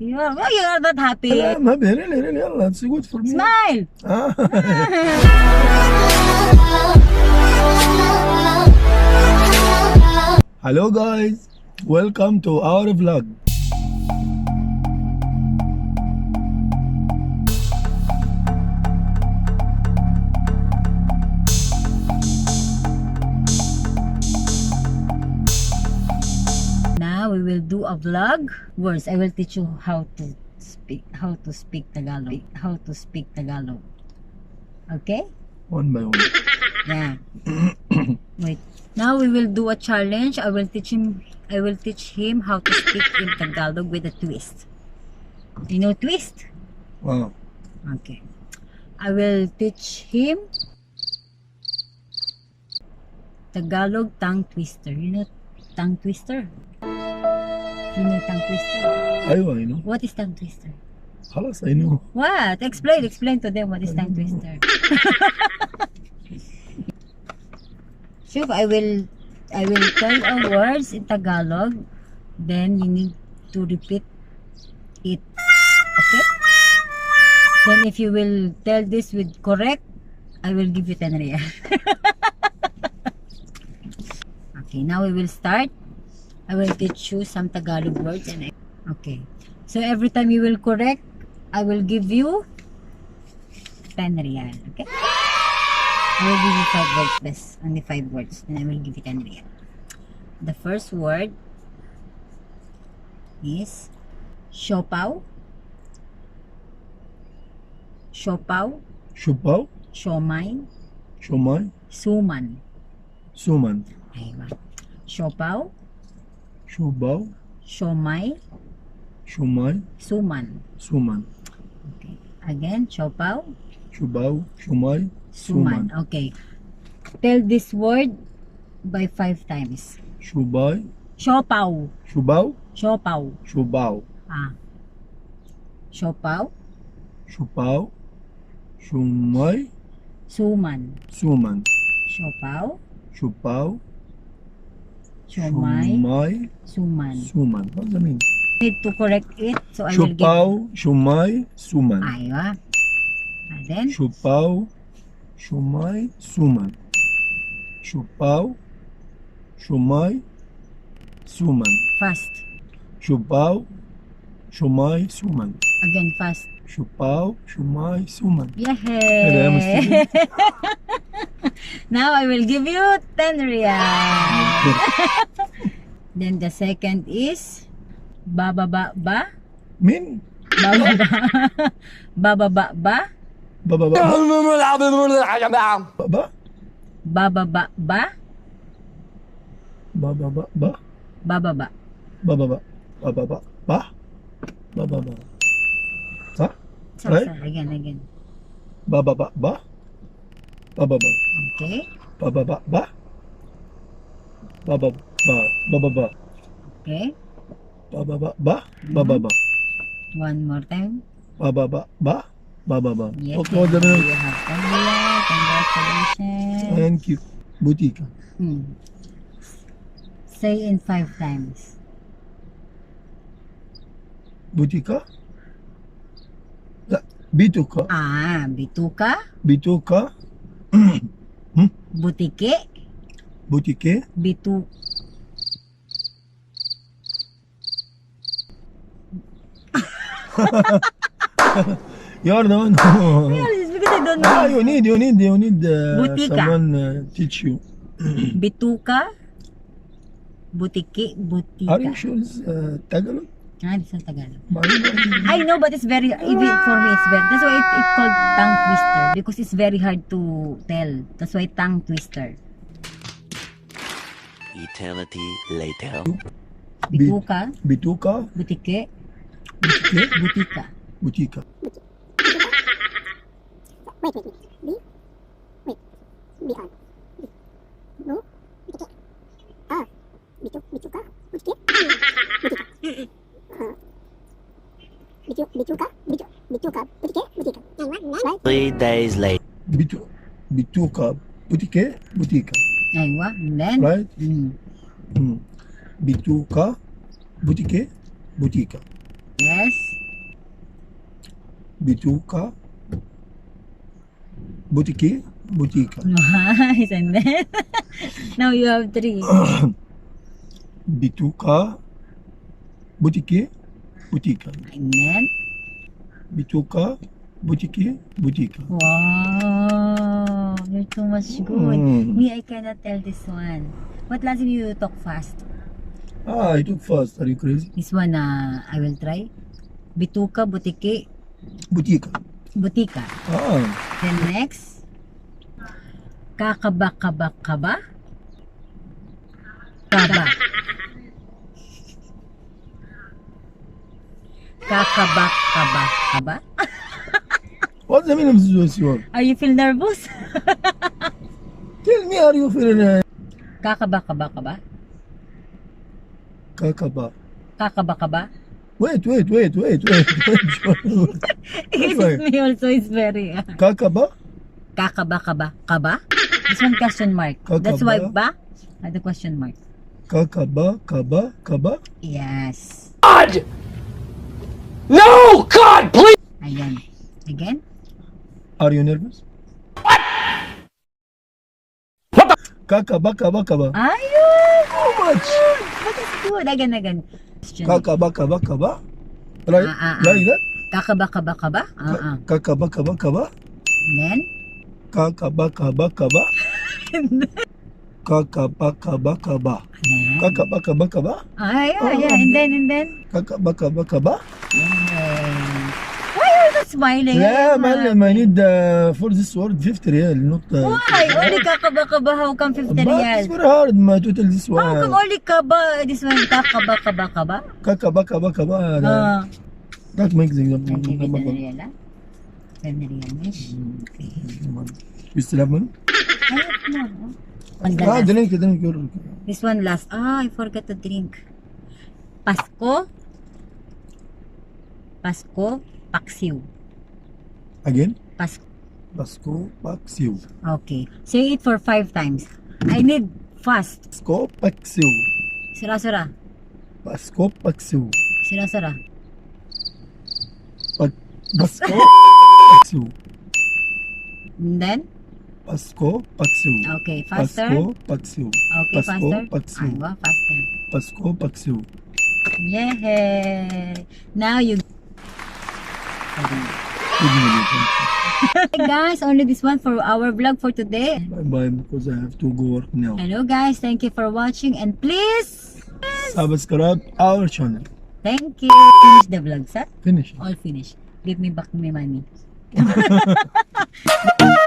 You're, you're not happy. Yeah, I'm happy. Really, really. Allah, that's good for me. Smile. Ah. Hello guys, welcome to our vlog. Will do a vlog. Words, I will teach you how to speak how to speak Tagalog. How to speak Tagalog. Okay? One by one. Yeah. Wait. Now we will do a challenge. I will teach him I will teach him how to speak in Tagalog with a twist. You know twist? Wow. Okay. I will teach him Tagalog tongue twister. You know tongue twister? You know tongue twister? Aywa, I know. What is tongue twister? Halas, I know. What? Explain, explain to them what is tongue twister. Shuf, I will I will tell on words in Tagalog. Then you need to repeat it. Okay? Then if you will tell this with correct, I will give you 10 real. okay, now we will start. I will teach you some Tagalog words and I, okay. So every time you will correct, I will give you 10 real, okay? I will give you 5 words best, only 5 words and I will give you 10 real. The first word is Shopao. Shopao. Shopao. Shomai. Shomai. Suman. Suman. Ayun. Shopao. Shobaw. Siomay. Siomay. Suman. Suman. Okay. Again, siopaw. Siopaw. Siomay. Suman. Suman. Okay. Tell this word by five times. Siobay. Siopaw. Siobaw. Siopaw. Siobaw. Ah. Siopaw. Siopaw. Siomay. Suman. Suman. Siopaw. Siopaw. Shumai. Shumai. Suman. Suman. What does that mean? Need to correct it, so I will get... Shupao, Shumai, Suman. Aywa. And then? Shupao, Shumai, Suman. Shupao, Shumai, Suman. Fast. Shupao, Shumai, Suman. Again, fast. Shupao, Shumai, Suman. Yay! now I will give you 10 riyals. Then the second is bababa ba? Min? Bababa. bababa ba? Bababa. Baba? Bababa ba? Bababa ba? Bababa. Bababa. Bababa ba? Bababa. Sa? Sa, right? sa. Again, again. Bababa ba? Bababa. Okay. Bababa ba? ba ba ba ba ba ba. Okay. Ba ba ba ba ba ba ba. One more time. Ba ba ba ba ba ba ba. Yes. Okay, you have done well. Congratulations. Thank you. butika. Hmm. Say in five times. butika? Bituka. Ah, bituka. Bituka. Butike. Boutique B2. You're the one Ah, you need, you need, you need uh, Butika. someone uh, teach you. Bituka? Butiki? Butika. Are you sure it's uh, Tagalog? Ah, it's not Tagalog. I know, but it's very, even for me, it's very, that's why it, it called tongue twister because it's very hard to tell. That's why tongue twister. Eternity later. Bituka, Bituka, butike, Butike, butika. Butika. Wait, wait, wait. B? Wait. B R. B. Bu? Bitike. Ah. Bitu, bituka? Bitike? Bitika. Ah. Bitu, bituka? Bitu, bituka? Bitike? Bitika. Right? Three days later. Bitu, Bituka, Butike, Butika. Aywa, and then, Right? mm, Mm. Bituka, Butike, Butika. Yes. Bituka. Butike. Butika. Nice. And then, now you have three. Bituka. Butike. Butika. And then, Bituka. Butike. Butika. wow, too much good. Mm. Me, I cannot tell this one. What last you talk fast? Ah, I took fast. Are you crazy? This one, uh, I will try. Bituka, butiki, Butika. butika. Ah. Then next, kakaba, kaba, kaba. Kaba. Kakaba, kaba, kaba. What's the meaning of this word? Are you feel nervous? Tell me, are you feeling uh, Kakaba, kaba, kaba. kakaba? Kakaba, kaba. Wait, wait, wait, wait, wait. wait. Excuse me also is very... uh, kakaba? kakaba, kaba, kaba. This one question mark. That's why Kakaba. ba? Uh, the question mark. Kakaba, kaba, kaba? Yes. God! No! God, please! Again. Again. Are you nervous? What? What the? Kaka baka baka ba. Ayun! How much? What is good? Again, again. Kaka baka baka ba. Right? Ah, ah, ah. Like that? Kaka baka baka ba? Ah, ah. Kaka baka baka ba. Then? Kaka baka baka ba. Kaka baka baka ba. Kaka baka baka ba. Ah, yeah, yeah. Ah. And then, and then? Kaka baka baka ba. Yeah. سمايلي لا معلم ما نيد فور ذيس وورد 50 ريال نوت واي اونلي كابا كابا هاو كم 50 ريال اتس هارد ما توتال ذيس وورد هاو كم اونلي كابا ذيس وورد كابا كابا كابا كابا كابا كابا ذات ميك زي 100 ريال 100 ريال ماشي يستلعب منه؟ آه درينك درينك This one last. Ah, I forgot to drink. Pasko. Pasko. Paksiw. Again? Pasko. Pasko, Paksiw. Okay. Say it for five times. I need fast. Pasko, Paksiw. Sira-sira. Pasko, Paksiw. Sira-sira. Pa- Pasko, Paksiw. And then? Pasko, Paksiw. Okay, faster. Pasko, Paksiw. Okay, Pasko, faster. Paksiw. Aywa, faster. Pasko, Paksiw. Yay! Now you... Hey guys, only this one for our vlog for today. Bye-bye because I have to go work now. Hello guys, thank you for watching and please, Subscribe our channel. thank you. Finish the vlog, sir. Finish. All finished. Give me back my money.